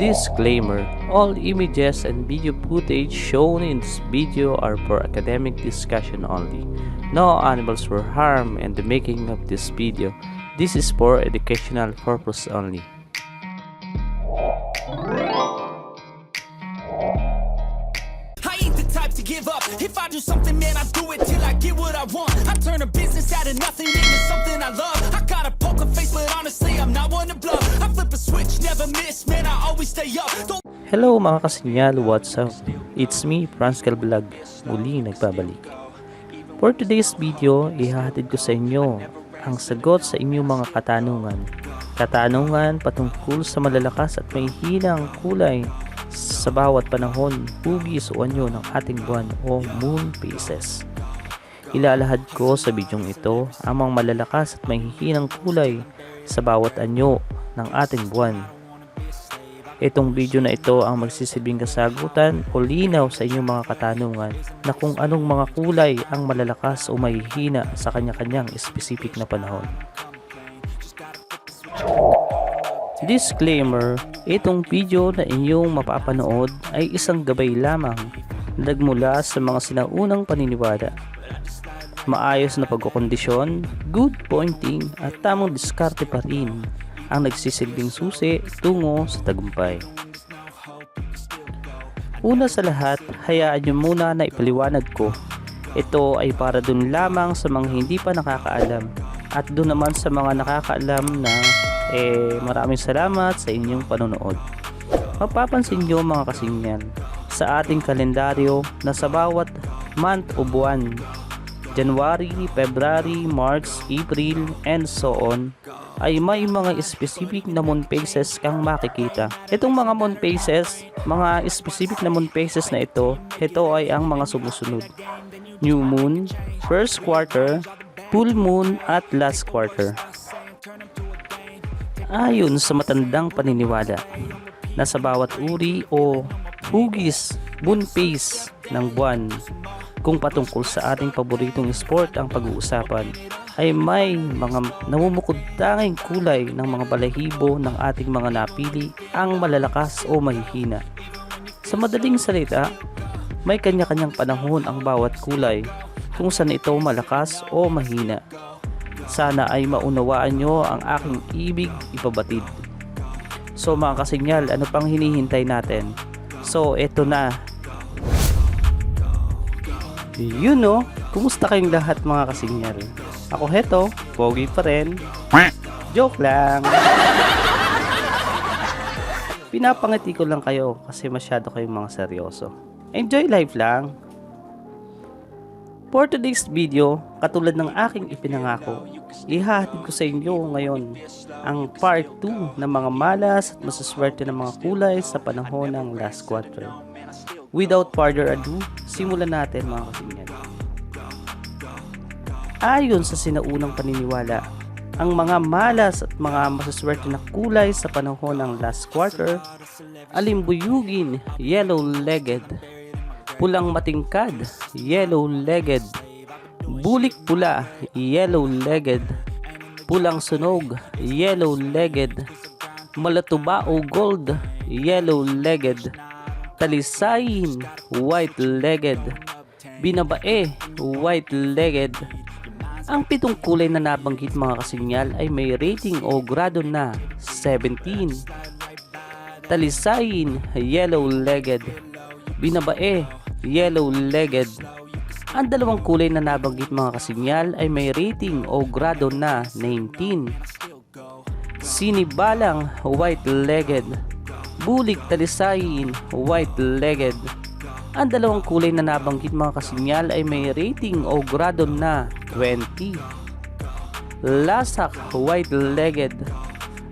Disclaimer All images and video footage shown in this video are for academic discussion only. No animals were harmed in the making of this video. This is for educational purpose only. If I do something, man, I do it till I get what I want. I turn a business out of nothing into something I love. I Hello mga kasinyal, what's up? It's me, Franskal Vlog, muli nagbabalik. For today's video, ihahatid ko sa inyo ang sagot sa inyong mga katanungan. Katanungan patungkol sa malalakas at may hinang kulay sa bawat panahon, hugis o anyo ng ating buwan o moon phases. Ilalahad ko sa bidyong ito ang mga malalakas at may hinang kulay sa bawat anyo ng ating buwan Itong video na ito ang magsisilbing kasagutan o linaw sa inyong mga katanungan na kung anong mga kulay ang malalakas o mahihina sa kanya-kanyang specific na panahon. Disclaimer, itong video na inyong mapapanood ay isang gabay lamang nagmula sa mga sinaunang paniniwala. Maayos na pagkukondisyon, good pointing at tamang diskarte pa rin ang nagsisilbing susi tungo sa tagumpay. Una sa lahat, hayaan nyo muna na ipaliwanag ko. Ito ay para dun lamang sa mga hindi pa nakakaalam at dun naman sa mga nakakaalam na eh maraming salamat sa inyong panonood. Mapapansin nyo mga kasingyan sa ating kalendaryo na sa bawat month o buwan January, February, March, April, and so on ay may mga specific na moon phases kang makikita. Itong mga moon phases, mga specific na moon phases na ito, ito ay ang mga sumusunod. New moon, first quarter, full moon, at last quarter. Ayon sa matandang paniniwala na sa bawat uri o hugis, moon phase ng buwan kung patungkol sa ating paboritong sport ang pag-uusapan ay may mga namumukod tanging kulay ng mga balahibo ng ating mga napili ang malalakas o mahihina. Sa madaling salita, may kanya-kanyang panahon ang bawat kulay kung saan ito malakas o mahina. Sana ay maunawaan nyo ang aking ibig ipabatid. So mga kasinyal, ano pang hinihintay natin? So eto na. You know, kumusta kayong lahat mga kasinyal? Ako heto, pogi pa rin. Joke lang. Pinapangiti ko lang kayo kasi masyado kayong mga seryoso. Enjoy life lang. For today's video, katulad ng aking ipinangako, ihahatid ko sa inyo ngayon ang part 2 ng mga malas at masaswerte ng mga kulay sa panahon ng last quarter. Without further ado, simulan natin mga kasinyan. Ayon sa sinaunang paniniwala, ang mga malas at mga masaswerte na kulay sa panahon ng last quarter, alimbuyugin, yellow-legged, pulang matingkad, yellow-legged, bulik pula, yellow-legged, pulang sunog, yellow-legged, malatuba o gold, yellow-legged, talisayin, white-legged, binabae, white-legged. Ang pitong kulay na nabanggit mga kasinyal ay may rating o grado na 17. Talisayin, yellow-legged. Binabae, yellow-legged. Ang dalawang kulay na nabanggit mga kasinyal ay may rating o grado na 19. Sinibalang, white-legged. Bulik talisayin, white-legged. Ang dalawang kulay na nabanggit mga kasinyal ay may rating o grado na 20. Lasak, white-legged.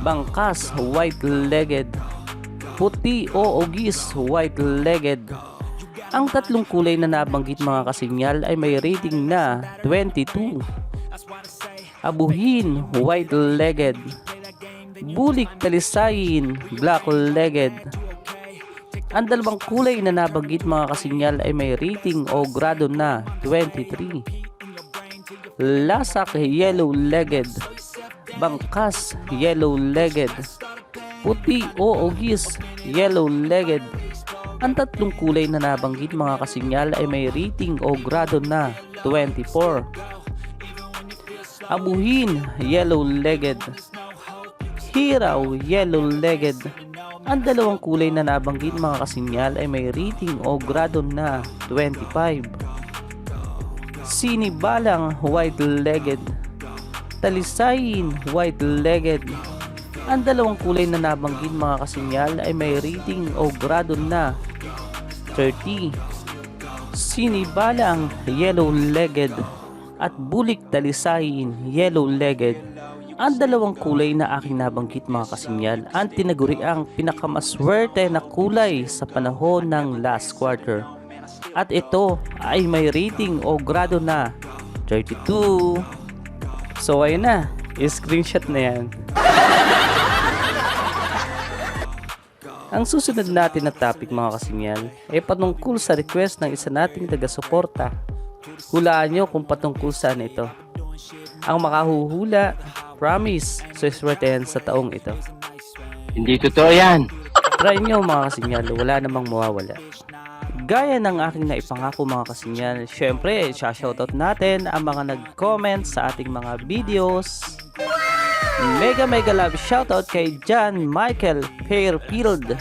Bangkas, white-legged. Puti o ogis, white-legged. Ang tatlong kulay na nabanggit mga kasinyal ay may rating na 22. Abuhin, white-legged. Bulik talisayin, black-legged. Ang dalawang kulay na nabanggit mga kasinyal ay may rating o grado na 23. Lasak, yellow-legged. Bangkas, yellow-legged. Puti o ugis, yellow-legged. Ang tatlong kulay na nabanggit mga kasinyal ay may rating o grado na 24. Abuhin, yellow-legged. Hiraw, yellow-legged. Ang dalawang kulay na nabanggit mga kasinyal ay may rating o grado na 25. Sinibalang, white-legged. Talisayin, white-legged. Ang dalawang kulay na nabanggit mga kasinyal ay may rating o grado na 30. Sinibalang, yellow-legged at bulik talisayin, yellow-legged. Ang dalawang kulay na aking nabanggit mga kasinyal ang tinaguriang pinakamaswerte na kulay sa panahon ng last quarter. At ito ay may rating o grado na 32. So ayun na, screenshot na yan. Ang susunod natin na topic mga kasinyal ay patungkol sa request ng isa nating taga-suporta. Hulaan nyo kung patungkol saan ito. Ang makahuhula, promise, suswertehan sa taong ito. Hindi totoo yan. Try nyo mga kasinyal, wala namang mawawala. Gaya ng aking naipangako mga kasinyal, syempre, shoutout natin ang mga nag-comment sa ating mga videos. Mega mega love shoutout kay John Michael Fairfield.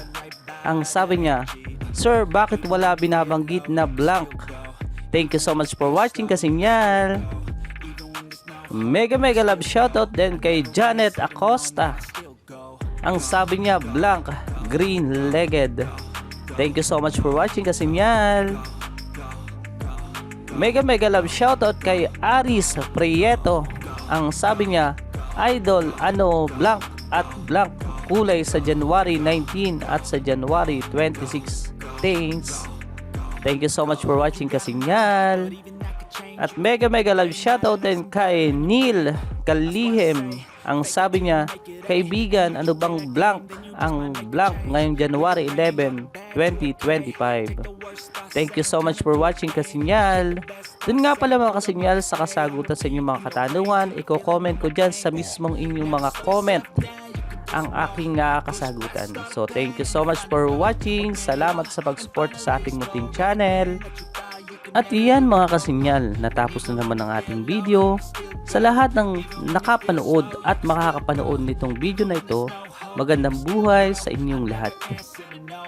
Ang sabi niya, Sir, bakit wala binabanggit na blank? Thank you so much for watching kasinyal. Mega mega love shoutout din kay Janet Acosta. Ang sabi niya, blank, green-legged. Thank you so much for watching kasinyal. Mega mega love shoutout kay Aris Prieto. Ang sabi niya, Idol, ano, blank at blank kulay sa January 19 at sa January 26. Thanks. Thank you so much for watching kasinyal. At mega mega love shoutout din kay Neil Kalihim. Ang sabi niya, kaibigan, ano bang blank ang blank ngayong January 11, 2025. Thank you so much for watching Kasinyal. Dun nga pala mga Kasinyal sa kasagutan sa inyong mga katanungan, i-comment ko dyan sa mismong inyong mga comment ang aking uh, kasagutan. So thank you so much for watching. Salamat sa pag-support sa ating muting channel. At iyan mga kasinyal, natapos na naman ang ating video. Sa lahat ng nakapanood at makakapanood nitong video na ito, magandang buhay sa inyong lahat.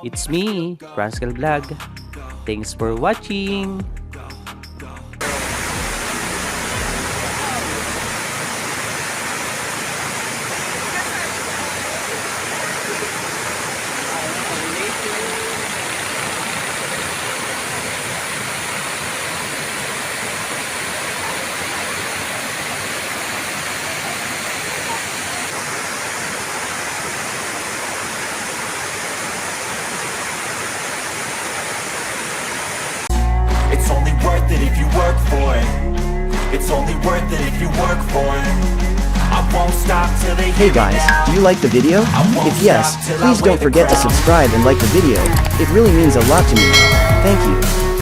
It's me, Franskal Vlog. Thanks for watching! Worth it if you work for it. It's only worth it if you work for it. I won't stop till they Hey guys, do you like the video? If yes, please don't forget to subscribe and like the video. It really means a lot to me. Thank you.